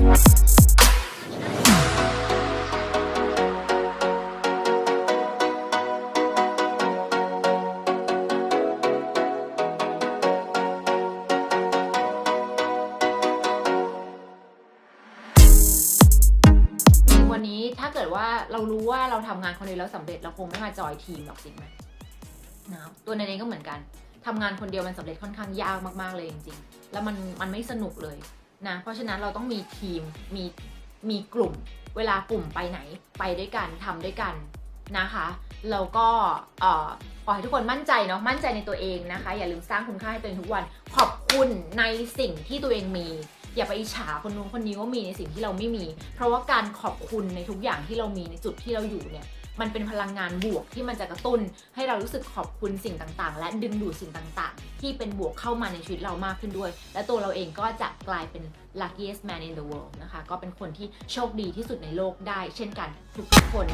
วันนี้ถ้าเกิดว่าเรารู้ว่าเราทํงานคนเดียวแล้วสาเร็จเราคงไม่มาจอยทีมหรอกจริงไหมนะตัวในเองก็เหมือนกัน ทำงานคนเดียวมันสำเร็จค่อนข้างยากมากๆเลยจริง ๆ แล้วมันมันไม่สนุกเลย นะ เพราะฉะนั้นเราต้องมีทีม มีมีกลุ่ม เวลากลุ่มไปไหนไปด้วยกันทำด้วยกันนะคะแล้วก็ขอให้ทุกคนมั่นใจเนาะมั่นใจในตัวเองนะคะ อย่าลืมสร้างคุณค่าให้ตัวเองทุกวัน ขอบคุณในสิ่งที่ตัวเองมี อย่าไปอิจฉาคนนู้นคนนี้ว่ามีในสิ่งที่เราไม่มี เพราะว่าการขอบคุณในทุกอย่างที่เรามีในจุดที่เราอยู่เนี่ย มันเป็นพลังงานบวกที่มันจะกระตุ้น ให้เรารู้สึกขอบคุณสิ่งต่างๆ และดึงดูดสิ่งต่างๆ ที่เป็นบวกเข้ามาในชีวิตเรามากขึ้นด้วย และตัวเราเองก็จะกลายเป็น luckiest man in the world นะคะ ก็เป็นคนที่โชคดีที่สุดในโลกได้ เช่นกันทุกคน